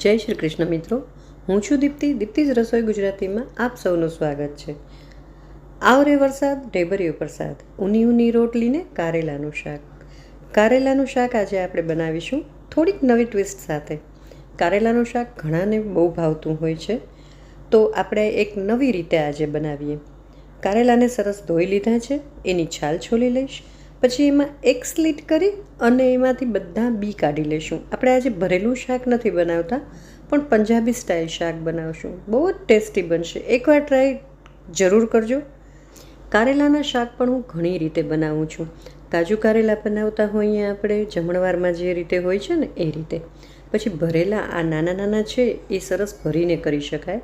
જય શ્રી કૃષ્ણ મિત્રો. હું છું દીપ્તિ. દીપ્તિજ રસોઈ ગુજરાતીમાં આપ સૌનું સ્વાગત છે. આવરે વરસાદ, ઢેબરિયો પ્રસાદ ઊની ઊની રોટલીને કારેલાનું શાક. કારેલાનું શાક આજે આપણે બનાવીશું થોડીક નવી ટ્વિસ્ટ સાથે. કારેલાનું શાક ઘણાને બહુ ભાવતું હોય છે. તો આપણે એક નવી રીતે આજે બનાવીએ. કારેલાને સરસ ધોઈ લીધા છે. એની છાલ છોલી લઈશ. પછી એમાં એક સ્લીટ કરી અને એમાંથી બધા બી કાઢી લઈશું આપણે આજે ભરેલું શાક નથી બનાવતા, પણ પંજાબી સ્ટાઇલ શાક બનાવશું. બહુ જ ટેસ્ટી બનશે. એકવાર ટ્રાય જરૂર કરજો. કારેલાના શાક પણ હું ઘણી રીતે બનાવું છું. કાજુ કારેલા બનાવતા હોઈએ આપણે, જમણવારમાં જે રીતે હોય છે ને, એ રીતે. પછી ભરેલા આ નાના નાના છે, એ સરસ ભરીને કરી શકાય.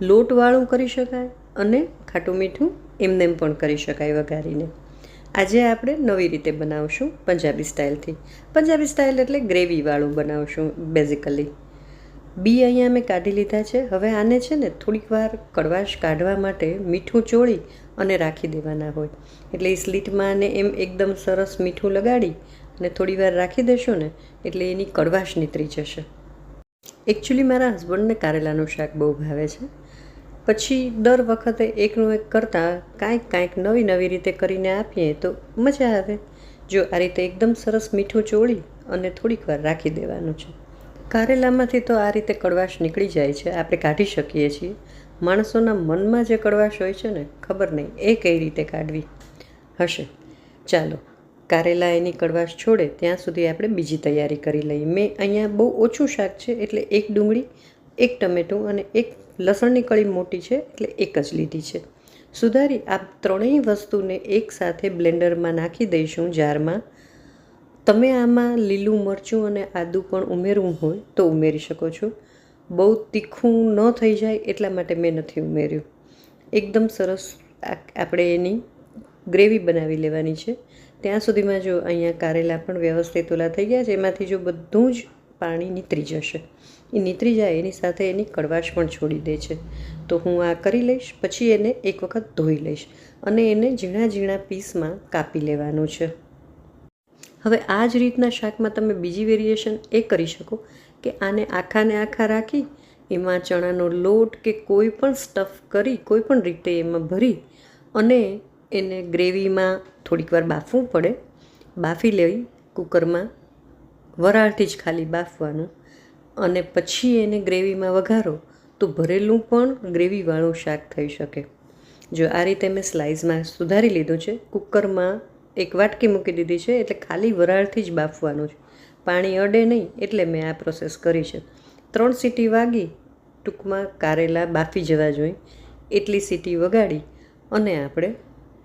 લોટવાળું કરી શકાય અને ખાટું મીઠું એમનેમ પણ કરી શકાય વઘારીને. આજે આપણે નવી રીતે બનાવશું પંજાબી સ્ટાઇલથી. પંજાબી સ્ટાઇલ એટલે ગ્રેવીવાળું બનાવશું બેઝિકલી બી અહીંયા મેં કાઢી લીધા છે. હવે આને છે ને થોડીક વાર કડવાશ કાઢવા માટે મીઠું ચોળી અને રાખી દેવાના હોય. એટલે એ સ્લીટમાં આને એમ એકદમ સરસ મીઠું લગાડી અને થોડી વાર રાખી દેશો ને, એટલે એની કડવાશ નીતરી જશે. એકચ્યુઅલી મારા હસબન્ડને કારેલાનું શાક બહુ ભાવે છે. પછી દર વખતે એકનું એક કરતાં કાંઈક કાંઈક નવી નવી રીતે કરીને આપીએ તો મજા આવે. જો આ રીતે એકદમ સરસ મીઠું ચોળી અને થોડીક વાર રાખી દેવાનું છે. કારેલામાંથી તો આ રીતે કડવાશ નીકળી જાય છે, આપણે કાઢી શકીએ છીએ. માણસોના મનમાં જે કડવાશ હોય છે ને, ખબર નહીં એ કઈ રીતે કાઢવી. હશે. ચાલો, કારેલા એની કડવાશ છોડે, ત્યાં સુધી આપણે બીજી તૈયારી કરી લઈએ. મેં અહીંયા બહુ ઓછું શાક છે, એટલે એક ડુંગળી એક ટમેટું અને એક લસણની કળી મોટી છે, એટલે એક જ લીધી છે. સુધારી આ ત્રણેય વસ્તુને એકસાથે બ્લેન્ડરમાં નાખી દઈશું જારમાં. તમે આમાં લીલું મરચું અને આદું પણ ઉમેરવું હોય તો ઉમેરી શકો છો. બહુ તીખું ન થઈ જાય એટલા માટે મેં નથી ઉમેર્યું. એકદમ સરસ આપણે એની ગ્રેવી બનાવી લેવાની છે. ત્યાં સુધીમાં જો અહીંયા કારેલા પણ વ્યવસ્થિત ઓલા થઈ ગયા છે, એમાંથી જો બધું જ પાણી નીતરી જશે એ નીતરી જાય એની સાથે એની કડવાશ પણ છોડી દે છે. તો હું આ કરી લઈશ, પછી એને એક વખત ધોઈ લઈશ અને એને ઝીણા ઝીણા પીસમાં કાપી લેવાનું છે. હવે આ જ રીતના શાકમાં તમે બીજી વેરિએશન એ કરી શકો કે આને આખાને આખા રાખી, એમાં ચણાનો લોટ કે કોઈ પણ સ્ટફ કરી, કોઈ પણ રીતે એમાં ભરી અને એને ગ્રેવીમાં થોડીક વાર બાફવું પડે. બાફી લેવી, કુકરમાં વરાળથી જ ખાલી બાફવાનું અને પછી એને ગ્રેવીમાં વઘારો, તો ભરેલું પણ ગ્રેવીવાળું શાક થઈ શકે. જો આ રીતે મેં સ્લાઇસમાં સુધારી લીધું છે, કુકરમાં એક વાટકી મૂકી દીધી છે, એટલે ખાલી વરાળથી જ બાફવાનું છે. પાણી અડે નહીં, એટલે મેં આ પ્રોસેસ કરી છે. ત્રણ સીટી વાગી, ટૂંકમાં કારેલા બાફી જવા જોઈએ એટલી સીટી વગાડી અને આપણે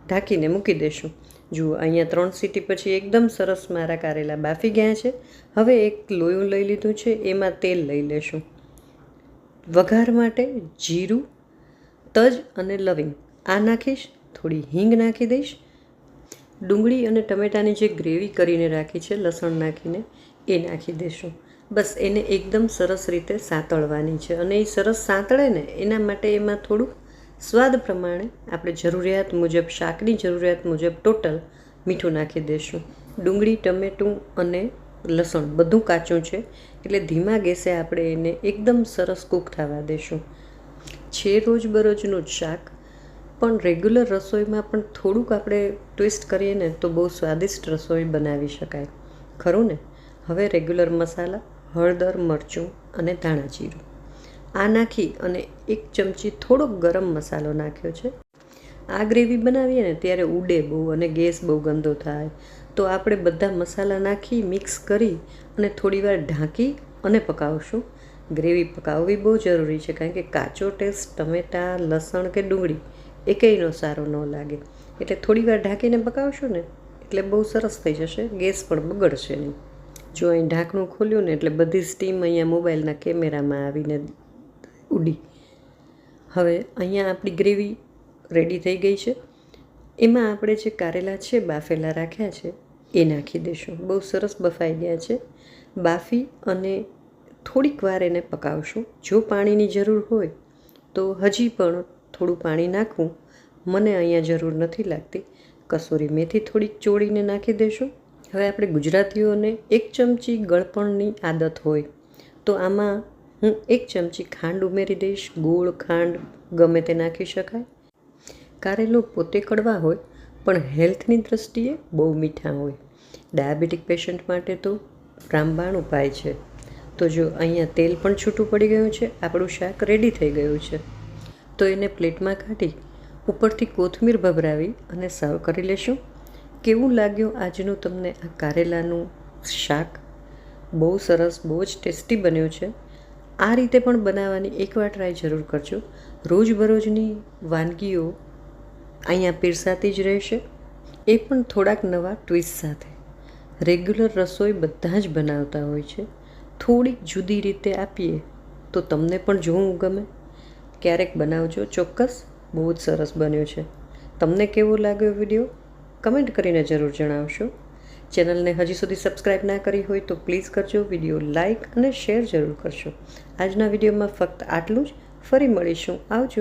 ઢાંકીને મૂકી દઈશું જુઓ, અહીંયા ત્રણ સીટી પછી એકદમ સરસ મારા કારેલા બાફી ગયા છે. હવે એક લોયું લઈ લીધું છે, એમાં તેલ લઈ લેશું. વઘાર માટે જીરું, તજ અને લવિંગ. આ નાખીશ, થોડી હિંગ નાખી દઈશ. ડુંગળી અને ટમેટાની જે ગ્રેવી કરીને રાખી છે, લસણ નાખીને, એ નાખી દઈશું બસ એને એકદમ સરસ રીતે સાંતળવાની છે. અને એ સરસ સાંતળે ને, એના માટે એમાં થોડું સ્વાદ પ્રમાણે આપણે જરૂરિયાત મુજબ શાકની જરૂરિયાત મુજબ ટોટલ મીઠું નાખી દઈશું. ડુંગળી, ટમેટું અને લસણ બધું કાચું છે. એટલે ધીમા ગેસે આપણે એને એકદમ સરસ કૂક થવા દઈશું. છે રોજબરોજનું જ શાક, પણ રેગ્યુલર રસોઈમાં પણ થોડુંક આપણે ટ્વિસ્ટ કરીએ ને તો બહુ સ્વાદિષ્ટ રસોઈ બનાવી શકાય. ખરું ને? હવે રેગ્યુલર મસાલા, હળદર, મરચું અને ધાણા જીરું. આ નાખી અને એક ચમચી થોડોક ગરમ મસાલો નાખ્યો છે. આ ગ્રેવી બનાવીએ ને ત્યારે ઉડે બહુ અને ગેસ બહુ ગંદો થાય. તો આપણે બધા મસાલા નાખી, મિક્સ કરી અને થોડીવાર ઢાંકી અને પકાવશું. ગ્રેવી પકાવવી બહુ જરૂરી છે, કારણ કે કાચો ટેસ્ટ, ટમેટાં, લસણ કે ડુંગળી એકેયનો સારો ન લાગે. એટલે થોડીવાર ઢાંકીને પકાવશું ને, એટલે બહુ સરસ થઈ જશે, ગેસ પણ બગડશે નહીં. જો અહીં ઢાંકણું ખોલ્યું ને, એટલે બધી સ્ટીમ અહીંયા મોબાઈલના કેમેરામાં આવીને ઉડી. હવે અહીંયા આપણી ગ્રેવી રેડી થઈ ગઈ છે. એમાં આપણે જે કારેલા છે, બાફેલા રાખ્યા છે, એ નાખી દઈશું. બહુ સરસ બફાઈ ગયા છે. બાફી અને થોડીક વાર એને પકાવશું. જો પાણીની જરૂર હોય, તો હજી પણ થોડું પાણી નાખવું મને અહીંયા જરૂર નથી લાગતી. કસૂરી મેથી થોડીક ચોળીને નાખી દેશું હવે આપણે ગુજરાતીઓને એક ચમચી ગળપણની આદત હોય, તો આમાં હું એક ચમચી ખાંડ ઉમેરી દઈશ, ગોળ ખાંડ ગમે તે નાખી શકાય. કારેલો પોતે કડવા હોય, પણ હેલ્થની દૃષ્ટિએ બહુ મીઠા હોય. ડાયાબિટીક પેશન્ટ માટે તો રામબાણ ઉપાય છે. તો જો અહીંયા તેલ પણ છૂટું પડી ગયું છે, આપણું શાક રેડી થઈ ગયું છે. તો એને પ્લેટમાં કાઢી, ઉપરથી કોથમીર ભભરાવી અને સર્વ કરી લેશું. કેવું લાગ્યું આજનું તમને આ કારેલાનું શાક? બહુ સરસ, બહુ જ ટેસ્ટી બન્યું છે. આ રીતે પણ બનાવવાની એકવાર ટ્રાય જરૂર કરજો. રોજબરોજની વાનગીઓ અહીંયા પીરસાતી જ રહેશે. એ પણ થોડાક નવા ટ્વિસ્ટ સાથે. રેગ્યુલર રસોઈ બધા જ બનાવતા હોય છે. થોડીક જુદી રીતે આપીએ તો તમને પણ જોવું ગમે. ક્યારેક બનાવજો, ચોક્કસ. બહુ જ સરસ બન્યો છે. તમને કેવો લાગ્યો વીડિયો કમેન્ટ કરીને જરૂર જણાવશો. ચેનલને હજી સુધી સબસ્ક્રાઈબ ના કરી હોય તો પ્લીઝ કરજો, વીડિયો લાઇક અને શેર જરૂર કરશો આજના વિડીયોમાં ફક્ત આટલું જ. ફરી મળીશું. આવજો.